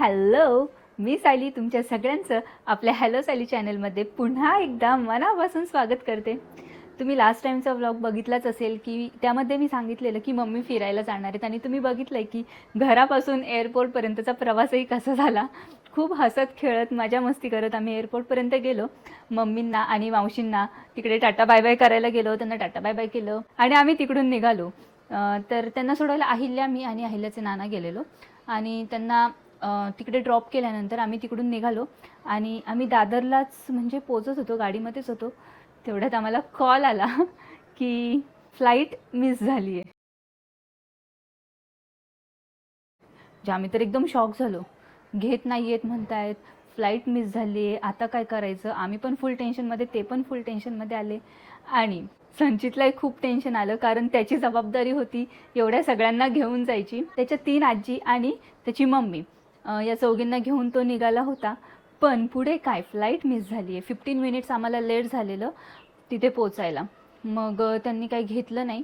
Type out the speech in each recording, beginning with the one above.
Hello मी सायली तुमच्या सगळ्यांचं आपल्या हॅलो सायली चॅनलमध्ये पुन्हा एकदा मनापासून स्वागत करते. तुम्ही लास्ट टाईमचा व्लॉग बघितलाच असेल की त्यामध्ये मी सांगितलेलं की मम्मी फिरायला जाणार आहेत आणि तुम्ही बघितलं आहे की घरापासून एअरपोर्टपर्यंतचा प्रवासही कसा झाला. खूप हसत खेळत मजा मस्ती करत आम्ही एअरपोर्टपर्यंत गेलो. मम्मींना आणि मावशींना तिकडे टाटा बाय बाय करायला गेलो त्यांना टाटा बाय बाय केलं आणि आम्ही तिकडून निघालो. तर त्यांना सोडायला अहिल्या मी आणि अहिल्याचे नाना गेलेलो. आणि त्यांना तिकडे ड्रॉप केल्यानंतर आम्ही तिकडून निघालो. आणि आम्ही दादरलाच म्हणजे पोचत होतो गाडीमध्येच होतो. तेवढ्यात आम्हाला कॉल आला की फ्लाईट मिस झाली आहे जे आम्ही तर एकदम शॉक झालो. घेत नाही आहेत म्हणतायत फ्लाईट मिस झाली आहे आता काय करायचं? आम्ही पण फुल टेन्शनमध्ये ते पण फुल टेन्शनमध्ये आले. आणि संचितलाही खूप टेन्शन आलं कारण त्याची जबाबदारी होती एवढ्या सगळ्यांना घेऊन जायची. त्याच्या तीन आजी आणि त्याची मम्मी. या चौघींना घेऊन तो निघाला होता. पण पुढे काय? फ्लाईट मिस झाली आहे फिफ्टीन मिनिट्स आम्हाला लेट झालेलं तिथे पोचायला मग त्यांनी काही घेतलं नाही.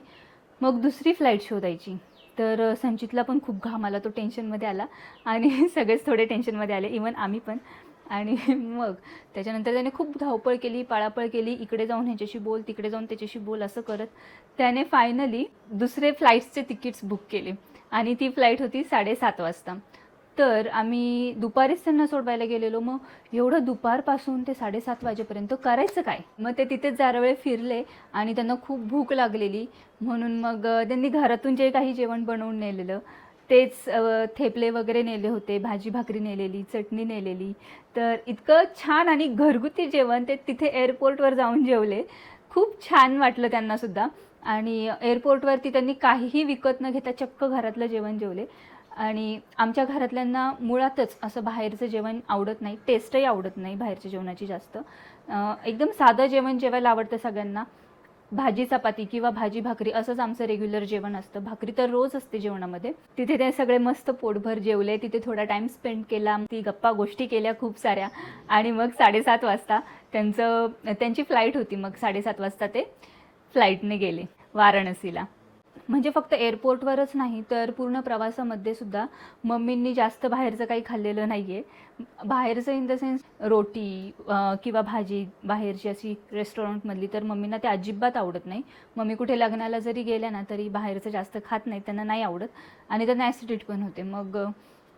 मग दुसरी फ्लाईट शोधायची. तर संचितला पण खूप घाम आला. तो टेन्शनमध्ये आला. आणि सगळेच थोडे टेन्शनमध्ये आले. इवन आम्ही पण. आणि मग त्याच्यानंतर त्याने खूप धावपळ केली पाळापळ केली. इकडे जाऊन ह्याच्याशी बोल तिकडे जाऊन त्याच्याशी बोल असं करत त्याने फायनली दुसरे फ्लाईट्सचे तिकीट्स बुक केले. आणि ती फ्लाईट होती साडेसात वाजता. तर आम्ही दुपारीच त्यांना सोडवायला गेलेलो. मग एवढं दुपारपासून ते साडेसात वाजेपर्यंत करायचं काय? मग ते तिथेच जरा वेळ फिरले आणि त्यांना खूप भूक लागलेली. म्हणून मग त्यांनी घरातून जे काही जेवण बनवून नेलेलं तेच थेपले वगैरे नेले होते भाजी भाकरी नेलेली चटणी नेलेली. तर इतकं छान आणि घरगुती जेवण ते तिथे एअरपोर्टवर जाऊन जेवले. खूप छान वाटलं त्यांनासुद्धा आणि एअरपोर्टवरती त्यांनी काहीही विकत न घेता चक्क घरातलं जेवण जेवले. आणि आमच्या घरातल्यांना मुळातच असं बाहेरचं जेवण आवडत नाही टेस्टही आवडत नाही बाहेरच्या जेवणाची जास्त. एकदम साधं जेवण जेवायला आवडतं सगळ्यांना. भाजी चपाती किंवा भाजी भाकरी असंच आमचं रेग्युलर जेवण असतं. भाकरी तर रोज असते जेवणामध्ये. तिथे ते सगळे मस्त पोटभर जेवले तिथे थोडा टाईम स्पेंड केला ती गप्पा गोष्टी केल्या खूप साऱ्या. आणि मग साडेसात वाजता त्यांचं त्यांची फ्लाईट होती मग साडेसात वाजता ते फ्लाईटने गेले वाराणसीला. म्हणजे फक्त एअरपोर्टवरच नाही तर पूर्ण प्रवासामध्ये सुद्धा मम्मींनी जास्त बाहेरचं काही खाल्लेलं नाही आहे बाहेरचं इन द सेन्स रोटी किंवा भाजी बाहेरची अशी रेस्टॉरंटमधली तर मम्मींना ते अजिबात आवडत नाही. मम्मी कुठे लग्नाला जरी गेल्या ना तरी बाहेरचं जास्त खात नाही त्यांना नाही आवडत. आणि त्यांना ॲसिडिटी पण होते. मग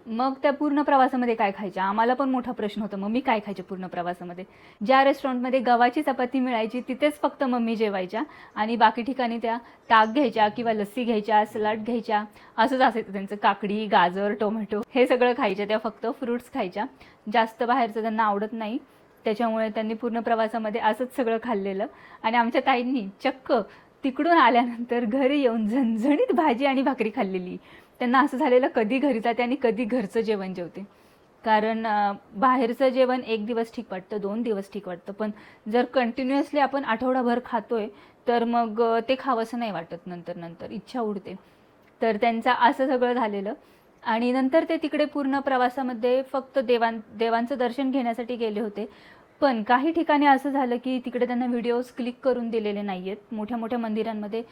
मग त्या पूर्ण प्रवासामध्ये काय खायच्या? आम्हाला पण मोठा प्रश्न होता मम्मी काय खायचे पूर्ण प्रवासामध्ये? ज्या रेस्टॉरंटमध्ये गव्हाची चपाती मिळायची तिथेच फक्त मम्मी जेवायच्या आणि बाकी ठिकाणी त्या ताक घ्यायच्या किंवा लस्सी घ्यायच्या सलाड घ्यायच्या असंच असायचं त्यांचं. काकडी गाजर टोमॅटो हे सगळं खायच्या त्या फक्त फ्रुट्स खायच्या. जास्त बाहेरचं त्यांना आवडत नाही. त्याच्यामुळे त्यांनी पूर्ण प्रवासामध्ये असंच सगळं खाल्लेलं. आणि आमच्या ताईंनी चक्क तिकडून आल्यानंतर घरी येऊन झणझणीत भाजी आणि भाकरी खाल्लेली. त्यांना असं झालेलं कधी घरी जाते आणि कधी घरचं जेवण जेवते. कारण बाहेरचं जेवण एक दिवस ठीक वाटतं दोन दिवस ठीक वाटतं. पण जर कंटिन्युअसली आपण आठवडाभर खातोय तर मग ते खावंसं नाही वाटत नंतर नंतर. इच्छा उडते. तर त्यांचा असं सगळं झालेलं. आणि नंतर ते तिकडे पूर्ण प्रवासामध्ये फक्त देवां देवांचं दर्शन घेण्यासाठी गेले होते. पण काही ठिकाणी असं झालं की तिकडे त्यांना व्हिडिओज क्लिक करून दिलेले नाही आहेत मोठ्या मोठ्या मंदिरांमध्ये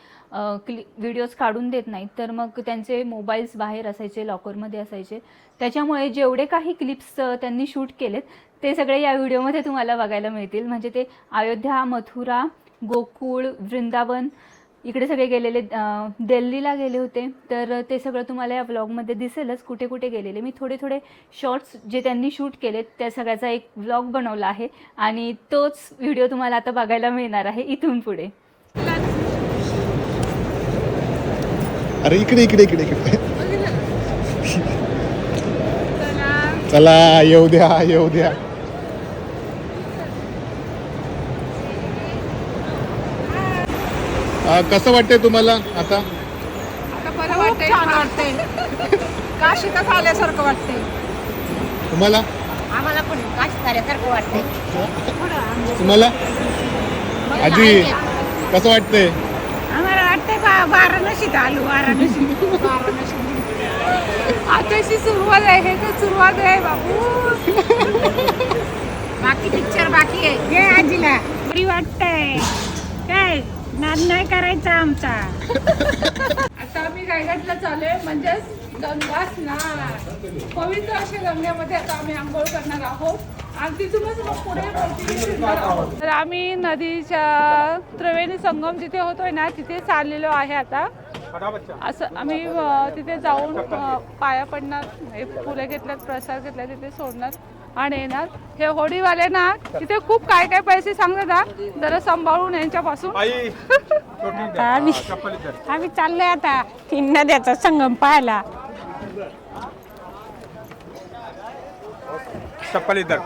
क्लि व्हिडिओज काढून देत नाहीत. तर मग त्यांचे मोबाईल्स बाहेर असायचे लॉकरमध्ये असायचे. त्याच्यामुळे जेवढे काही क्लिप्स त्यांनी शूट केलेत ते सगळे या व्हिडिओमध्ये तुम्हाला बघायला मिळतील. म्हणजे ते अयोध्या मथुरा गोकुळ वृंदावन इकडे सगळे गेलेले दिल्लीला गेले होते. तर ते सगळं तुम्हाला या व्लॉगमध्ये दिसेलच कुठे कुठे गेलेले. मी थोडे थोडे शॉर्ट्स जे त्यांनी शूट केलेत त्या सगळ्याचा एक व्लॉग बनवला आहे. आणि तोच व्हिडिओ तुम्हाला आता बघायला मिळणार आहे इथून पुढे. अरे इकडे इकडे इकडे इकडे. चला येऊ द्या येऊ द्या. अं, कसं वाटतंय तुम्हाला आता? आता बरं वाटतंय. छान वाटतंय. काशीतच आल्यासारखं वाटतंय. तुम्हाला? आम्हाला पण काश झाल्यासारखं वाटतंय. तुम्हाला? आजी कसं वाटतंय? आम्हाला वाटतंय बा वाराणसीत आलो वाराणसी. वाराणसी आताशी सुरुवात आहे हे तर सुरुवात आहे बाबू बाकी पिक्चर बाकी आहे. घे आजीला. बरी वाटतंय. काय? नाद नाही करायचा आमचा. आता आम्ही रायगडला चालू आहे म्हणजे गंगा स्नान. पवित्र अशा गंगेमध्ये आता आम्ही आंघोळ करणार आहोत. आणि तिथूनच मग पुढे आहोत. तर आम्ही नदीच्या त्रिवेणी संगम जिथे होतोय ना तिथे चाललेलो आहे आता. असं आम्ही तिथे जाऊन पाया पडणार हे फुले घेतल्यात प्रसाद घेतला तिथे सोडणार. आणि येणार. हे होडीवाले ना तिथे खूप काय काय पैसे सांगतात. जरा सांभाळून यांच्यापासून. आता आम्ही आम्ही चाललोय आता. तीन नद्याचा संगम पाहायला. चप्पल इधर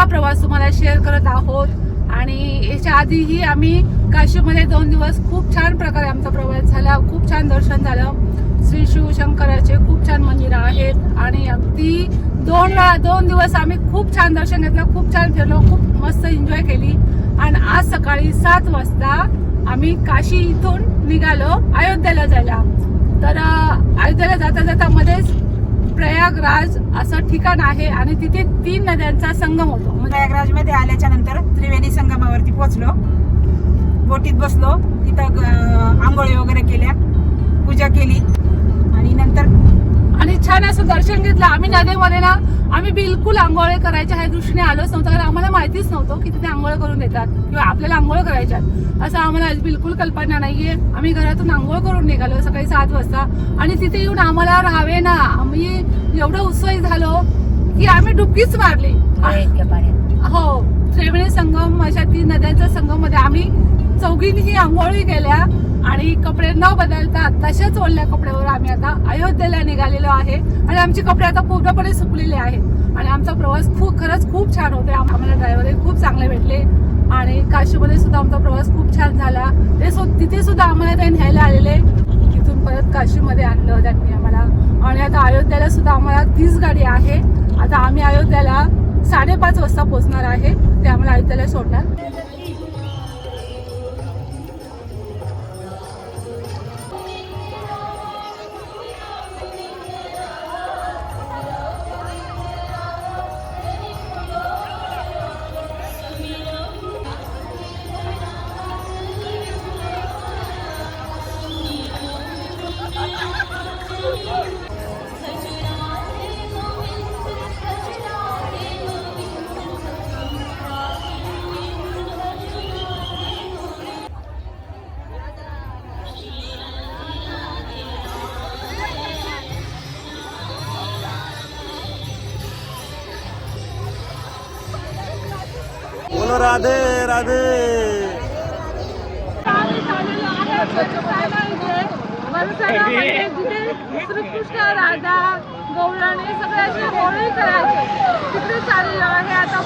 आजचा प्रवास तुम्हाला शेअर करत आहोत. आणि याच्या आधीही आम्ही काशीमध्ये दोन दिवस खूप छान प्रकारे आमचा प्रवास झाला. खूप छान दर्शन झालं. श्री शिवशंकराचे खूप छान मंदिरं आहेत. आणि अगदी दोन वेळा दोन दिवस आम्ही खूप छान दर्शन घेतलं खूप छान फिरलो खूप मस्त एन्जॉय केली. आणि आज सकाळी सात वाजता आम्ही काशी इथून निघालो अयोध्येला जायला. तर अयोध्येला जाता जाता मध्येच प्रयागराज असं ठिकाण आहे आणि तिथे तीन नद्यांचा संगम होतो. म्हणजे प्रयागराजमध्ये आल्याच्यानंतर त्रिवेणी संगमावरती पोहोचलो. बोटीत बसलो. तिथं ग- आंघोळी वगैरे केल्या. पूजा केली. आणि नंतर आणि छान असं दर्शन घेतलं. आम्ही नदीमध्ये ना आम्ही बिलकुल आंघोळ करायच्या ह्या दृष्टीने आलोच नव्हतं कारण आम्हाला माहितीच नव्हतं की तिथे आंघोळ करून देतात किंवा आपल्याला आंघोळ करायच्यात असं आम्हाला बिलकुल कल्पना नाहीये. आम्ही घरातून आंघोळ करून निघालो सकाळी सात वाजता. आणि तिथे येऊन आम्हाला राहावे ना. आम्ही एवढं उत्साही झालो की आम्ही डुबकीच मारली. हो. त्रिवेणी संगम अशा तीन नद्यांच्या संगममध्ये आम्ही चौघींही आंघोळी केल्या आणि कपडे न बदलता तशाच ओढल्या कपड्यावर आम्ही आता अयोध्येला निघालेलो आहे. आणि आमचे कपडे आता पूर्णपणे सुकलेले आहेत. आणि आमचा प्रवास खूप खरंच खूप छान होते आम्हाला ड्रायव्हरही खूप चांगले भेटले. आणि काशीमध्ये सुद्धा आमचा प्रवास खूप छान झाला. ते सु तिथे सुद्धा आम्हाला ते न्यायला आलेले. तिथून परत काशीमध्ये आणलं त्यांनी आम्हाला. आणि आता अयोध्याला सुद्धा आम्हाला तीच गाडी आहे. आता आम्ही अयोध्याला साडेपाच वाजता पोहोचणार आहे. ते आम्हाला अयोध्याला सोडणार. बोलो राधे राधे. आम्ही राधा गौराने सगळे होळी करायचे तिकडे चाललेलो आहे. आता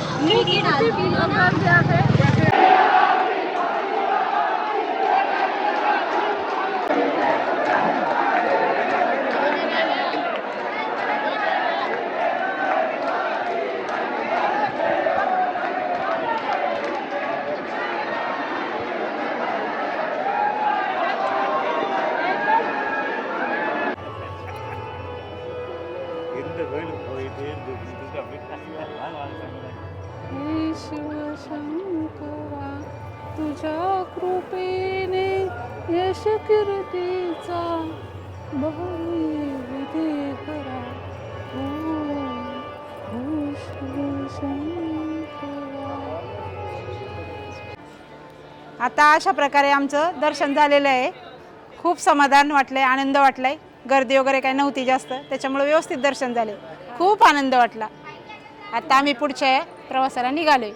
यश कीर्तीचा बहुविधी करा आता अशा प्रकारे आमचं दर्शन झालेलं आहे. खूप समाधान वाटलंय आनंद वाटलाय. गर्दी वगैरे काही नव्हती जास्त त्याच्यामुळे व्यवस्थित दर्शन झाले. खूप आनंद वाटला. आता आम्ही पुढच्या प्रवासाला निघालोय.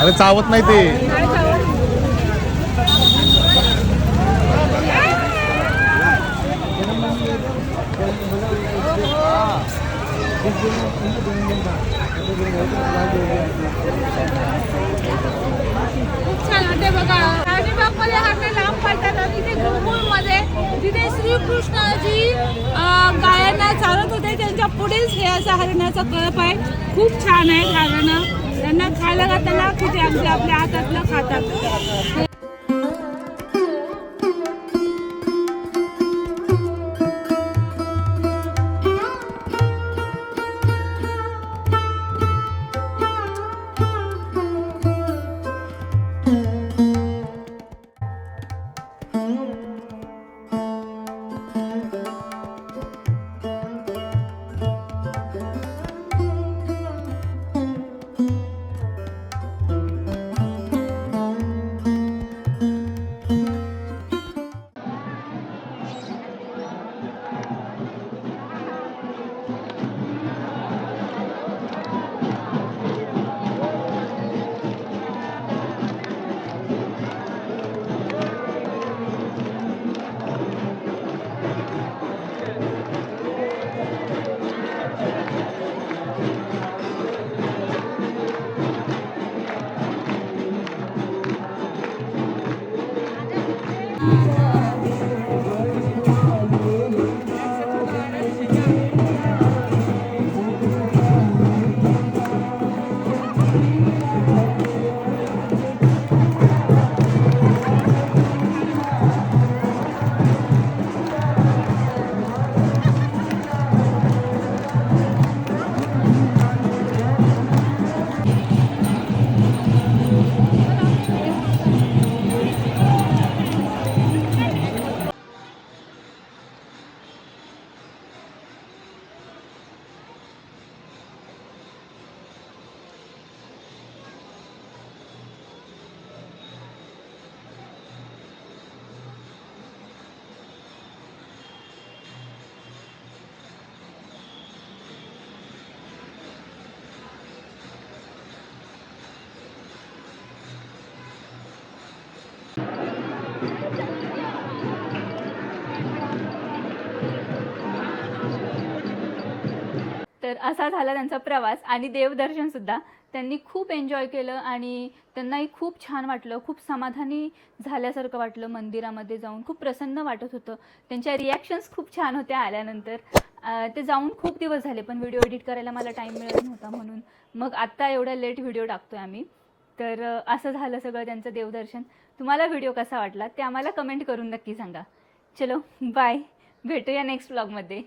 अरे चावत नाही ते. खूप छान वाटते बघा. राणीबागमध्ये हरणे लांब पडतात आणि इथे गुरुकुळमध्ये तिथे श्रीकृष्णाजी गायांना चालत होते त्यांच्या पुढेच हे असं हरणाचा कळप आहे. खूप छान आहे हरणं त्यांना खायला घालताना तिथे आमच्या आपल्या हातातलं खातात. असा झाला त्यांचा प्रवास आणि देवदर्शनसुद्धा त्यांनी खूप एन्जॉय केलं आणि त्यांनाही खूप छान वाटलं. खूप समाधानी झाल्यासारखं वाटलं मंदिरामध्ये जाऊन. खूप प्रसन्न वाटत होतं. त्यांच्या रिॲक्शन्स खूप छान होत्या आल्यानंतर. ते जाऊन खूप दिवस झाले पण व्हिडिओ एडिट करायला मला टाईम मिळत नव्हता म्हणून. मग आत्ता एवढा लेट व्हिडिओ टाकतो आहे आम्ही. तर असं झालं सगळं त्यांचं देवदर्शन. तुम्हाला व्हिडिओ कसा वाटला ते आम्हाला कमेंट करून नक्की सांगा. चलो बाय भेटूया नेक्स्ट ब्लॉगमध्ये